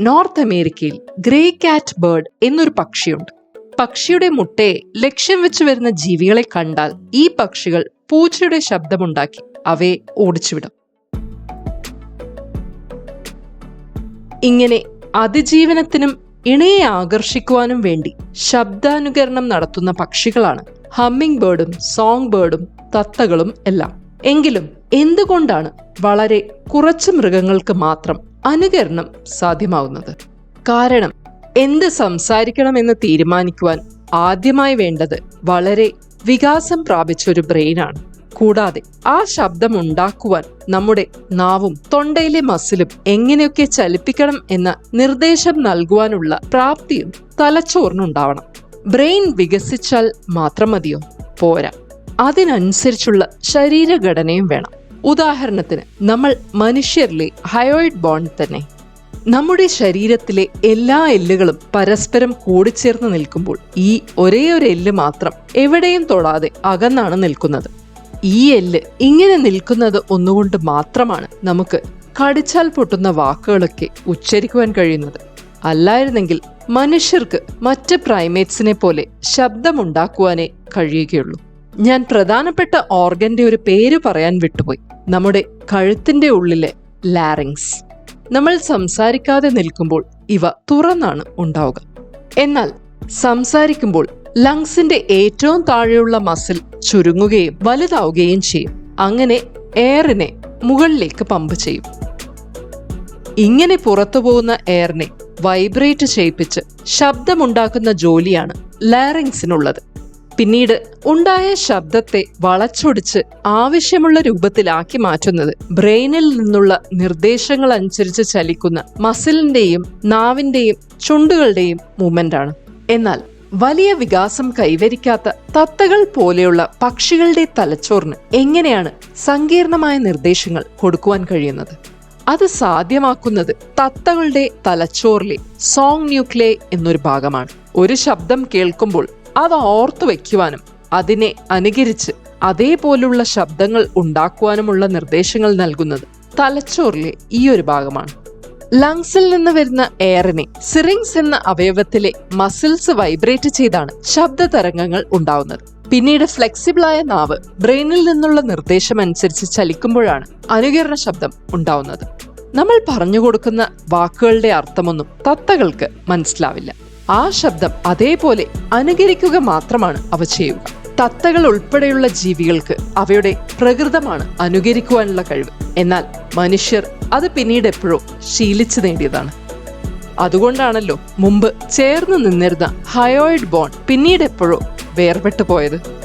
North അമേരിക്കയിൽ grey കാറ്റ് bird എന്നൊരു പക്ഷിയുണ്ട്. പക്ഷിയുടെ മുട്ടയെ ലക്ഷ്യം വെച്ച് വരുന്ന ജീവികളെ കണ്ടാൽ ഈ പക്ഷികൾ പൂച്ചയുടെ ശബ്ദമുണ്ടാക്കി അവയെ ഓടിച്ചുവിടും. ഇങ്ങനെ അതിജീവനത്തിനും ഇണയെ ആകർഷിക്കുവാനും വേണ്ടി ശബ്ദാനുകരണം നടത്തുന്ന പക്ഷികളാണ് ഹമ്മിംഗ് ബേർഡും സോങ് ബേർഡും തത്തകളും എല്ലാം. എങ്കിലും എന്തുകൊണ്ടാണ് വളരെ കുറച്ച് മൃഗങ്ങൾക്ക് മാത്രം അനുകരണം സാധ്യമാവുന്നത്? കാരണം എന്ത് സംസാരിക്കണമെന്ന് തീരുമാനിക്കുവാൻ ആദ്യമായി വേണ്ടത് വളരെ വികാസം പ്രാപിച്ച ഒരു ബ്രെയിനാണ് കൂടാതെ ആ ശബ്ദം ഉണ്ടാക്കുവാൻ നമ്മുടെ നാവും തൊണ്ടയിലെ മസിലും എങ്ങനെയൊക്കെ ചലിപ്പിക്കണം എന്ന നിർദ്ദേശം നൽകുവാനുള്ള പ്രാപ്തിയും തലച്ചോറിനുണ്ടാവണം. ബ്രെയിൻ വികസിച്ചാൽ മാത്രം മതിയോ? പോരാ. അതിനനുസരിച്ചുള്ള ശരീരഘടനയും വേണം. ഉദാഹരണത്തിന് നമ്മൾ മനുഷ്യരിലെ ഹയോയിഡ് ബോണ്ട് തന്നെ. നമ്മുടെ ശരീരത്തിലെ എല്ലാ എല്ലുകളും പരസ്പരം കൂടിച്ചേർന്ന് നിൽക്കുമ്പോൾ ഈ ഒരേ ഒരു എല്ല് മാത്രം എവിടെയും തൊടാതെ അകന്നാണ് നിൽക്കുന്നത്. ഈ എല്ല് ഇങ്ങനെ നിൽക്കുന്നത് ഒന്നുകൊണ്ട് മാത്രമാണ് നമുക്ക് കടിച്ചാൽ പൊട്ടുന്ന വാക്കുകളൊക്കെ ഉച്ചരിക്കുവാൻ കഴിയുന്നത്. അല്ലായിരുന്നെങ്കിൽ മനുഷ്യർക്ക് മറ്റ് പ്രൈമേറ്റ്സിനെ പോലെ ശബ്ദമുണ്ടാക്കുവാനേ കഴിയുകയുള്ളൂ. ഞാൻ പ്രധാനപ്പെട്ട ഓർഗന്റെ ഒരു പേര് പറയാൻ വിട്ടുപോയി. നമ്മുടെ കഴുത്തിന്റെ ഉള്ളിലെ ലാറിങ്സ് നമ്മൾ സംസാരിക്കാതെ നിൽക്കുമ്പോൾ ഇവ തുറന്നാണ് ഉണ്ടാവുക. എന്നാൽ സംസാരിക്കുമ്പോൾ ലങ്സിന്റെ ഏറ്റവും താഴെയുള്ള മസിൽ ചുരുങ്ങുകയും വലുതാവുകയും ചെയ്യും. അങ്ങനെ എയറിനെ മുകളിലേക്ക് പമ്പ് ചെയ്യും. ഇങ്ങനെ പുറത്തു പോകുന്ന എയറിനെ വൈബ്രേറ്റ് ചെയ്യിപ്പിച്ച് ശബ്ദമുണ്ടാക്കുന്ന ജോലിയാണ് ലാറിങ്സിനുള്ളത് പിന്നീട് ഉണ്ടായ ശബ്ദത്തെ വളച്ചൊടിച്ച് ആവശ്യമുള്ള രൂപത്തിലാക്കി മാറ്റുന്നത്. ബ്രെയിനിൽ നിന്നുള്ള നിർദ്ദേശങ്ങൾ അനുസരിച്ച് ചലിക്കുന്ന മസിലിന്റെയും നാവിന്റെയും ചുണ്ടുകളുടെയും മൂവ്മെന്റ് ആണ്. എന്നാൽ വലിയ വികാസം കൈവരിക്കാത്ത തത്തകൾ പോലെയുള്ള പക്ഷികളുടെ തലച്ചോറിന് എങ്ങനെയാണ് സങ്കീർണമായ നിർദ്ദേശങ്ങൾ കൊടുക്കുവാൻ കഴിയുന്നത്? അത് സാധ്യമാക്കുന്നത് തത്തകളുടെ തലച്ചോറിലെ സോങ് ന്യൂക്ലേ എന്നൊരു ഭാഗമാണ്. ഒരു ശബ്ദം കേൾക്കുമ്പോൾ അത് ഓർത്തു വയ്ക്കുവാനും അതിനെ അനുകരിച്ച് അതേപോലുള്ള ശബ്ദങ്ങൾ ഉണ്ടാക്കുവാനുമുള്ള നിർദ്ദേശങ്ങൾ നൽകുന്നത് തലച്ചോറിലെ ഈ ഒരു ഭാഗമാണ്. ലങ്സിൽ നിന്ന് വരുന്ന എയറിനെ സിറിങ്സ് എന്ന അവയവത്തിലെ മസിൽസ് വൈബ്രേറ്റ് ചെയ്താണ് ശബ്ദ തരംഗങ്ങൾ ഉണ്ടാവുന്നത്. പിന്നീട് ഫ്ലെക്സിബിളായ നാവ് ബ്രെയിനിൽ നിന്നുള്ള നിർദ്ദേശം അനുസരിച്ച് ചലിക്കുമ്പോഴാണ് അനുകരണ ശബ്ദം ഉണ്ടാവുന്നത്. നമ്മൾ പറഞ്ഞു കൊടുക്കുന്ന വാക്കുകളുടെ അർത്ഥമൊന്നും തത്തകൾക്ക് മനസ്സിലാവില്ല. ആ ശബ്ദം അതേപോലെ അനുകരിക്കുക മാത്രമാണ് അവ ചെയ്യുക. തത്തകൾ ഉൾപ്പെടെയുള്ള ജീവികൾക്ക് അവയുടെ പ്രകൃതമാണ് അനുകരിക്കുവാനുള്ള കഴിവ്. എന്നാൽ മനുഷ്യർ അത് പിന്നീട് എപ്പോഴും ശീലിച്ചു നേടിയതാണ്. അതുകൊണ്ടാണല്ലോ മുമ്പ് ചേർന്ന് നിന്നിരുന്ന ഹയോയിഡ് ബോൺ പിന്നീട് എപ്പോഴോ വേർപെട്ടു പോയത്.